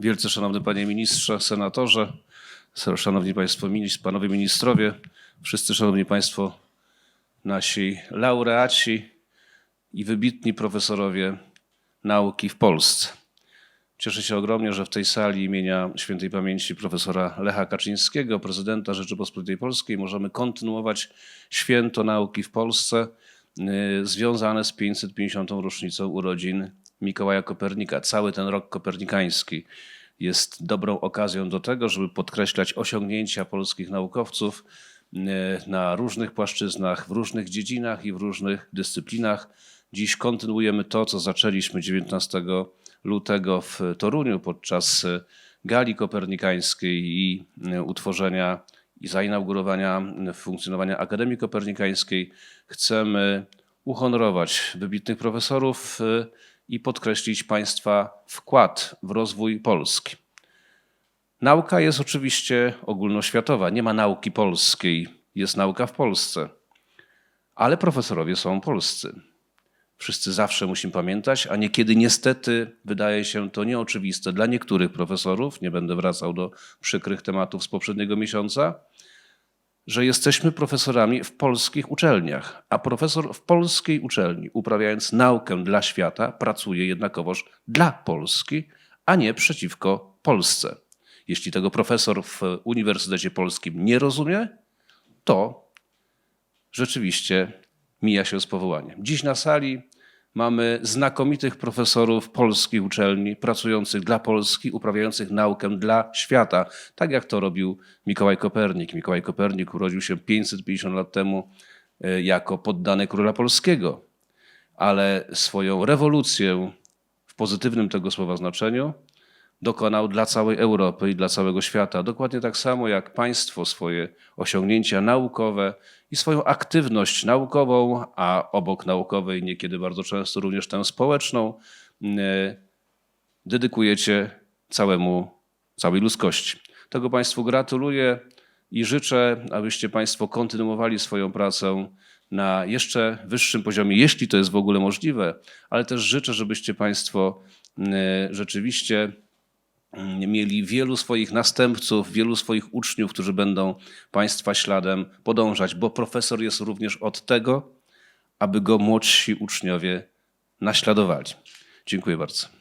Wielce Szanowny Panie Ministrze, Senatorze, Szanowni Państwo, Panowie Ministrowie, wszyscy Szanowni Państwo, nasi laureaci i wybitni profesorowie nauki w Polsce. Cieszę się ogromnie, że w tej sali imienia świętej pamięci profesora Lecha Kaczyńskiego, prezydenta Rzeczypospolitej Polskiej, możemy kontynuować święto nauki w Polsce y, związane z 550. rocznicą urodzin Mikołaja Kopernika. Cały ten rok kopernikański jest dobrą okazją do tego, żeby podkreślać osiągnięcia polskich naukowców y, na różnych płaszczyznach, w różnych dziedzinach i w różnych dyscyplinach. Dziś kontynuujemy to, co zaczęliśmy 19 lutego w Toruniu podczas y, gali kopernikańskiej i y, utworzenia i zainaugurowania funkcjonowania Akademii Kopernikańskiej. Chcemy uhonorować wybitnych profesorów i podkreślić Państwa wkład w rozwój Polski. Nauka jest oczywiście ogólnoświatowa, nie ma nauki polskiej, jest nauka w Polsce, ale profesorowie są polscy. Wszyscy zawsze musimy pamiętać, a niekiedy niestety wydaje się to nieoczywiste dla niektórych profesorów, nie będę wracał do przykrych tematów z poprzedniego miesiąca, że jesteśmy profesorami w polskich uczelniach, a profesor w polskiej uczelni, uprawiając naukę dla świata, pracuje jednakowoż dla Polski, a nie przeciwko Polsce. Jeśli tego profesor w Uniwersytecie Polskim nie rozumie, to rzeczywiście mija się z powołaniem. Dziś na sali mamy znakomitych profesorów polskich uczelni, pracujących dla Polski, uprawiających naukę dla świata, tak jak to robił Mikołaj Kopernik. Mikołaj Kopernik urodził się 550 lat temu e, jako poddany króla polskiego, ale swoją rewolucję w pozytywnym tego słowa znaczeniu dokonał dla całej Europy i dla całego świata. Dokładnie tak samo jak państwo swoje osiągnięcia naukowe i swoją aktywność naukową, a obok naukowej niekiedy bardzo często również tę społeczną, mm, dedykujecie całemu, całej ludzkości. Tego Państwu gratuluję i życzę, abyście Państwo kontynuowali swoją pracę na jeszcze wyższym poziomie, jeśli to jest w ogóle możliwe, ale też życzę, żebyście Państwo mm, rzeczywiście mieli wielu swoich następców, wielu swoich uczniów, którzy będą Państwa śladem podążać, bo profesor jest również od tego, aby go młodsi uczniowie naśladowali. Dziękuję bardzo.